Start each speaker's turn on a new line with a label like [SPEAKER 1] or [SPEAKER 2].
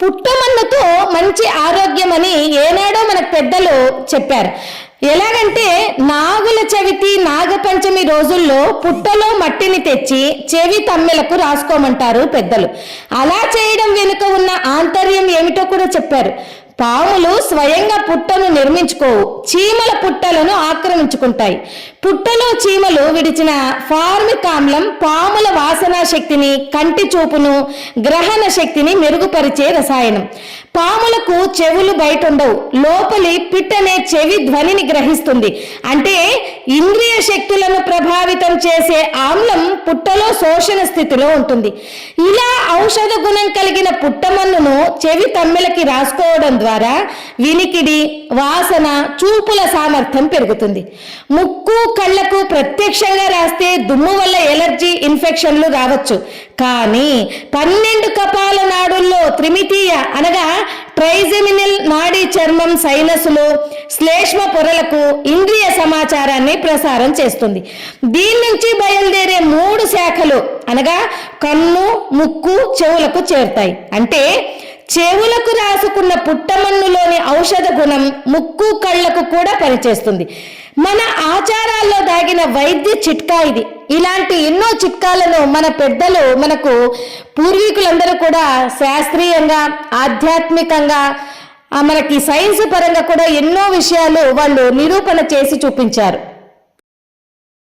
[SPEAKER 1] పుట్టమన్నతో మంచి ఆరోగ్యం అని ఏనాడో మన పెద్దలు చెప్పారు. ఎలాగంటే నాగుల చవితి నాగపంచమి రోజుల్లో పుట్టలో మట్టిని తెచ్చి చెవి తమ్మెలకు రాసుకోమంటారు పెద్దలు. అలా చేయడం వెనుక ఉన్న ఆంతర్యం ఏమిటో కూడా చెప్పారు. పాములు స్వయంగా పుట్టను నిర్మించుకోవు. చీమల పుట్టలను ఆక్రమించుకుంటాయి. పుట్టలో చీమలు విడిచిన ఫార్మిక్ ఆమ్లం పాముల వాసనా శక్తిని కంటి చూపును గ్రహణ శక్తిని మెరుగుపరిచే రసాయనం. పాములకు చెవులు బయట ఉండవు లోపలి పిట్టనే చెవి ధ్వనిని గ్రహిస్తుంది. అంటే ఇంద్రియ శక్తులను ప్రభావితం చేసే ఆమ్లం పుట్టలో శోషణ స్థితిలో ఉంటుంది. ఇలా ఔషధ గుణం కలిగిన పుట్టమన్నును చెవి తమ్మెలకి రాసుకోవడం ద్వారా వినికిడి వాసన చూపుల సామర్థ్యం పెరుగుతుంది. ముక్కు కళ్ళకు ప్రత్యక్షంగా రాస్తే దుమ్ము వల్ల ఎలర్జీ ఇన్ఫెక్షన్లు రావచ్చు. కానీ పన్నెండు కపాల నాడుల్లో త్రిమితీయ అనగా ట్రైజెమినల్ నాడీ చర్మం సైనసులు శ్లేష్మ పొరలకు ఇంద్రియ సమాచారాన్ని ప్రసారం చేస్తుంది. దీని నుంచి బయలుదేరే మూడు శాఖలు అనగా కన్ను ముక్కు చెవులకు చేరుతాయి. అంటే చెవులకు రాసుకున్న పుట్టమన్నులోని ఔషధ గుణం ముక్కు కళ్ళకు కూడా పనిచేస్తుంది. మన ఆచారాల్లో దాగిన వైద్య చిట్కా ఇది. ఇలాంటి ఎన్నో చిట్కాలను మన పెద్దలు మనకు పూర్వీకులందరూ కూడా శాస్త్రీయంగా ఆధ్యాత్మికంగా మనకి సైన్స్ పరంగా కూడా ఎన్నో విషయాలు వాళ్ళు నిరూపణ చేసి చూపించారు.